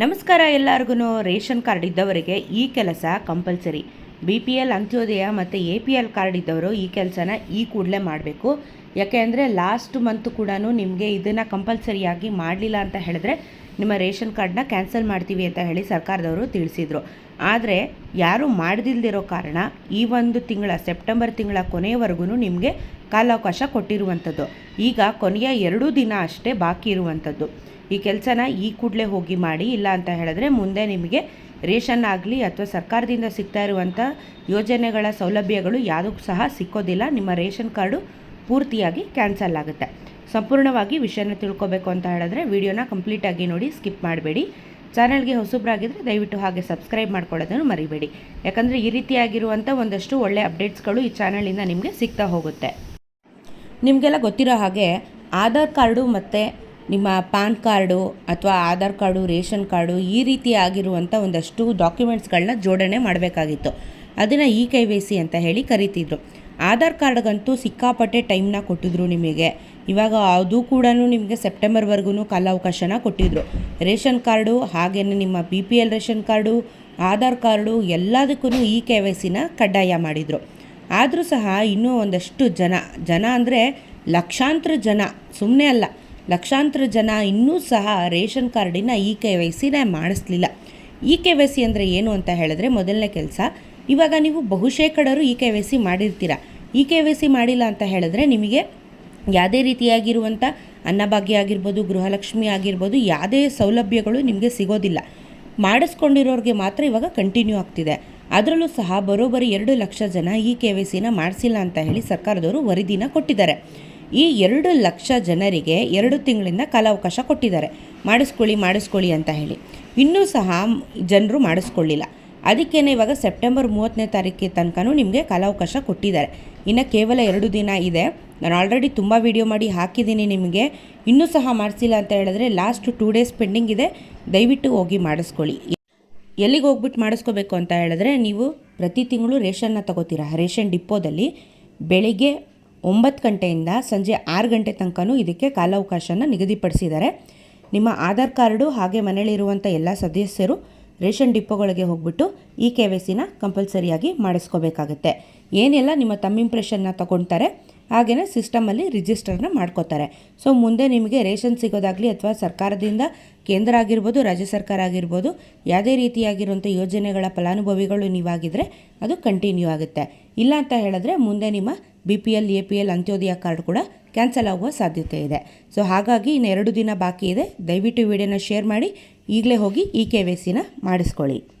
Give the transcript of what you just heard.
ನಮಸ್ಕಾರ ಎಲ್ಲರಿಗೂ ration card ಇದ್ದವರಿಗೆ ಈ ಕೆಲಸ compulsory. B P L Antyodaya ಮತ್ತು ಎ ಪಿ ಎಲ್ ಕಾರ್ಡ್ ಇದ್ದವರು ಈ ಕೆಲಸನ ಈ ಕೂಡಲೇ ಮಾಡಬೇಕು. ಯಾಕೆ ಅಂದರೆ ಲಾಸ್ಟ್ ಮಂತ್ ಕೂಡ ನಿಮಗೆ ಇದನ್ನು ಕಂಪಲ್ಸರಿಯಾಗಿ ಮಾಡಲಿಲ್ಲ ಅಂತ ಹೇಳಿದ್ರೆ ನಿಮ್ಮ ರೇಷನ್ ಕಾರ್ಡ್ನ ಕ್ಯಾನ್ಸಲ್ ಮಾಡ್ತೀವಿ ಅಂತ ಹೇಳಿ ಸರ್ಕಾರದವರು ತಿಳಿಸಿದರು. ಆದರೆ ಯಾರು ಮಾಡದಿಲ್ದಿರೋ ಕಾರಣ ಈ ಒಂದು ತಿಂಗಳ, ಸೆಪ್ಟೆಂಬರ್ ತಿಂಗಳ ಕೊನೆಯವರೆಗೂ ನಿಮಗೆ ಕಾಲಾವಕಾಶ ಕೊಟ್ಟಿರುವಂಥದ್ದು. ಈಗ ಕೊನೆಯ ಎರಡೂ ದಿನ ಅಷ್ಟೇ ಬಾಕಿ ಇರುವಂಥದ್ದು. ಈ ಕೆಲಸನ ಈ ಕೂಡಲೇ ಹೋಗಿ ಮಾಡಿ, ಇಲ್ಲ ಅಂತ ಹೇಳಿದ್ರೆ ಮುಂದೆ ನಿಮಗೆ ರೇಷನ್ ಆಗಲಿ ಅಥವಾ ಸರ್ಕಾರದಿಂದ ಸಿಗ್ತಾ ಇರುವಂಥ ಯೋಜನೆಗಳ ಸೌಲಭ್ಯಗಳು ಯಾವುದಕ್ಕೂ ಸಹ ಸಿಕ್ಕೋದಿಲ್ಲ. ನಿಮ್ಮ ರೇಷನ್ ಕಾರ್ಡು ಪೂರ್ತಿಯಾಗಿ ಕ್ಯಾನ್ಸಲ್ ಆಗುತ್ತೆ. ಸಂಪೂರ್ಣವಾಗಿ ವಿಷಯನ ತಿಳ್ಕೊಬೇಕು ಅಂತ ಹೇಳಿದ್ರೆ ವಿಡಿಯೋನ ಕಂಪ್ಲೀಟಾಗಿ ನೋಡಿ ಸ್ಕಿಪ್ ಮಾಡಬೇಡಿ. ಚಾನಲ್ಗೆ ಹೊಸಬ್ರಾಗಿದ್ದರೆ ದಯವಿಟ್ಟು ಹಾಗೆ ಸಬ್ಸ್ಕ್ರೈಬ್ ಮಾಡ್ಕೊಳ್ಳೋದನ್ನು ಮರಿಬೇಡಿ. ಯಾಕಂದರೆ ಈ ರೀತಿಯಾಗಿರುವಂಥ ಒಂದಷ್ಟು ಒಳ್ಳೆ ಅಪ್ಡೇಟ್ಸ್ಗಳು ಈ ಚಾನಲಿಂದ ನಿಮಗೆ ಸಿಗ್ತಾ ಹೋಗುತ್ತೆ. ನಿಮಗೆಲ್ಲ ಗೊತ್ತಿರೋ ಹಾಗೆ ಆಧಾರ್ ಕಾರ್ಡು ಮತ್ತು ನಿಮ್ಮ ಪ್ಯಾನ್ ಕಾರ್ಡು ಅಥವಾ ಆಧಾರ್ ಕಾರ್ಡು, ರೇಷನ್ ಕಾರ್ಡು ಈ ರೀತಿ ಆಗಿರುವಂಥ ಒಂದಷ್ಟು ಡಾಕ್ಯುಮೆಂಟ್ಸ್ಗಳನ್ನ ಜೋಡಣೆ ಮಾಡಬೇಕಾಗಿತ್ತು. ಅದನ್ನು ಇ ಕೆ ವೈ ಸಿ ಅಂತ ಹೇಳಿ ಕರಿತಿದ್ರು. ಆಧಾರ್ ಕಾರ್ಡ್ಗಂತೂ ಸಿಕ್ಕಾಪಟ್ಟೆ ಟೈಮ್ನ ಕೊಟ್ಟಿದ್ರು ನಿಮಗೆ. ಇವಾಗ ಅದು ಕೂಡ ನಿಮಗೆ ಸೆಪ್ಟೆಂಬರ್ವರೆಗೂ ಕಾಲಾವಕಾಶನ ಕೊಟ್ಟಿದ್ರು. ರೇಷನ್ ಕಾರ್ಡು ಹಾಗೆಯೇ ನಿಮ್ಮ B P L ration card, Aadhaar card ಎಲ್ಲದಕ್ಕೂ ಇ ಕೆ ವೈ ಸಿನ ಕಡ್ಡಾಯ ಮಾಡಿದರು. ಆದರೂ ಸಹ ಇನ್ನೂ ಒಂದಷ್ಟು ಜನ ಜನ ಅಂದರೆ ಲಕ್ಷಾಂತರ ಜನ ಸುಮ್ಮನೆ ಅಲ್ಲ, ಲಕ್ಷಾಂತರ ಜನ ಇನ್ನೂ ಸಹ ರೇಷನ್ ಕಾರ್ಡಿನ ಇ ಕೆ ವೈ ಸಿನ ಮಾಡಿಸ್ಲಿಲ್ಲ. ಇ ಕೆ ವೈ ಸಿ ಅಂದರೆ ಏನು ಅಂತ ಹೇಳಿದ್ರೆ ಮೊದಲನೇ ಕೆಲಸ ಇವಾಗ ನೀವು ಬಹುಶೇಕಡರು ಇ ಕೆ ವೈ ಸಿ ಮಾಡಿರ್ತೀರ? ಇ ಕೆ ವೈ ಸಿ ಮಾಡಿಲ್ಲ ಅಂತ ಹೇಳಿದ್ರೆ ನಿಮಗೆ ಯಾವುದೇ ರೀತಿಯಾಗಿರುವಂಥ ಅನ್ನಭಾಗ್ಯ ಆಗಿರ್ಬೋದು, ಗೃಹಲಕ್ಷ್ಮಿ ಆಗಿರ್ಬೋದು, ಯಾವುದೇ ಸೌಲಭ್ಯಗಳು ನಿಮಗೆ ಸಿಗೋದಿಲ್ಲ. ಮಾಡಿಸ್ಕೊಂಡಿರೋರಿಗೆ ಮಾತ್ರ ಇವಾಗ ಕಂಟಿನ್ಯೂ ಆಗ್ತಿದೆ. ಅದರಲ್ಲೂ ಸಹ ಬರೋಬ್ಬರಿ ಎರಡು ಲಕ್ಷ ಜನ ಈ ಕೆ ವೈ ಸಿನ ಮಾಡಿಸಿಲ್ಲ ಅಂತ ಹೇಳಿ ಸರ್ಕಾರದವರು ವರದಿನ ಕೊಟ್ಟಿದ್ದಾರೆ. ಈ ಎರಡು ಲಕ್ಷ ಜನರಿಗೆ ಎರಡು ತಿಂಗಳಿಂದ ಕಾಲಾವಕಾಶ ಕೊಟ್ಟಿದ್ದಾರೆ. ಮಾಡಿಸ್ಕೊಳ್ಳಿ ಮಾಡಿಸ್ಕೊಳ್ಳಿ ಅಂತ ಹೇಳಿ. ಇನ್ನೂ ಸಹ ಜನರು ಮಾಡಿಸ್ಕೊಳ್ಳಿಲ್ಲ. ಅದಕ್ಕೇ ಇವಾಗ ಸೆಪ್ಟೆಂಬರ್ ಮೂವತ್ತನೇ ತಾರೀಕಿಗೆ ತನಕನೂ ನಿಮಗೆ ಕಾಲಾವಕಾಶ ಕೊಟ್ಟಿದ್ದಾರೆ. ಇನ್ನು ಕೇವಲ ಎರಡು ದಿನ ಇದೆ. ನಾನು ಆಲ್ರೆಡಿ ತುಂಬ ವೀಡಿಯೋ ಮಾಡಿ ಹಾಕಿದ್ದೀನಿ ನಿಮಗೆ. ಇನ್ನೂ ಸಹ ಮಾಡಿಸಿಲ್ಲ ಅಂತ ಹೇಳಿದ್ರೆ ಲಾಸ್ಟ್ ಟೂ ಡೇಸ್ ಪೆಂಡಿಂಗ್ ಇದೆ. ದಯವಿಟ್ಟು ಹೋಗಿ ಮಾಡಿಸ್ಕೊಳ್ಳಿ. ಎಲ್ಲಿಗೆ ಹೋಗ್ಬಿಟ್ಟು ಮಾಡಿಸ್ಕೋಬೇಕು ಅಂತ ಹೇಳಿದ್ರೆ ನೀವು ಪ್ರತಿ ತಿಂಗಳು ರೇಷನ್ನ ತಗೋತೀರಾ. ರೇಷನ್ ಡಿಪೋದಲ್ಲಿ ಬೆಳಿಗ್ಗೆ ಒಂಬತ್ತು ಗಂಟೆಯಿಂದ ಸಂಜೆ ಆರು ಗಂಟೆ ತನಕನೂ ಇದಕ್ಕೆ ಕಾಲಾವಕಾಶನ ನಿಗದಿಪಡಿಸಿದ್ದಾರೆ. ನಿಮ್ಮ ಆಧಾರ್ ಕಾರ್ಡು ಹಾಗೆ ಮನೆಯಲ್ಲಿರುವಂಥ ಎಲ್ಲ ಸದಸ್ಯರು ರೇಷನ್ ಡಿಪೋಗಳಿಗೆ ಹೋಗ್ಬಿಟ್ಟು ಈ ಕೆ ವೈ ಸಿನ ಕಂಪಲ್ಸರಿಯಾಗಿ ಮಾಡಿಸ್ಕೋಬೇಕಾಗುತ್ತೆ. ಏನೆಲ್ಲ ನಿಮ್ಮ ತಮ್ಮ ಇಂಪ್ರೆಷನ್ನ ತೊಗೊಳ್ತಾರೆ ಹಾಗೆಯೇ ಸಿಸ್ಟಮಲ್ಲಿ ರಿಜಿಸ್ಟರ್ನ ಮಾಡ್ಕೋತಾರೆ. ಸೊ ಮುಂದೆ ನಿಮಗೆ ರೇಷನ್ ಸಿಗೋದಾಗಲಿ ಅಥವಾ ಸರ್ಕಾರದಿಂದ ಕೇಂದ್ರ ಆಗಿರ್ಬೋದು, ರಾಜ್ಯ ಸರ್ಕಾರ ಆಗಿರ್ಬೋದು, ಯಾವುದೇ ರೀತಿಯಾಗಿರುವಂಥ ಯೋಜನೆಗಳ ಫಲಾನುಭವಿಗಳು ನೀವಾಗಿದ್ದರೆ ಅದು ಕಂಟಿನ್ಯೂ ಆಗುತ್ತೆ. ಇಲ್ಲ ಅಂತ ಹೇಳಿದ್ರೆ ಮುಂದೆ ನಿಮ್ಮ B P L A P L Antyodaya card ಕೂಡ ಕ್ಯಾನ್ಸಲ್ ಆಗುವ ಸಾಧ್ಯತೆ ಇದೆ. ಸೊ ಹಾಗಾಗಿ ಇನ್ನೆರಡು ದಿನ ಬಾಕಿ ಇದೆ. ದಯವಿಟ್ಟು ವಿಡಿಯೋನ ಶೇರ್ ಮಾಡಿ. ಈಗಲೇ ಹೋಗಿ ಇ ಕೆ ವೈ ಸಿನ ಮಾಡಿಸ್ಕೊಳ್ಳಿ.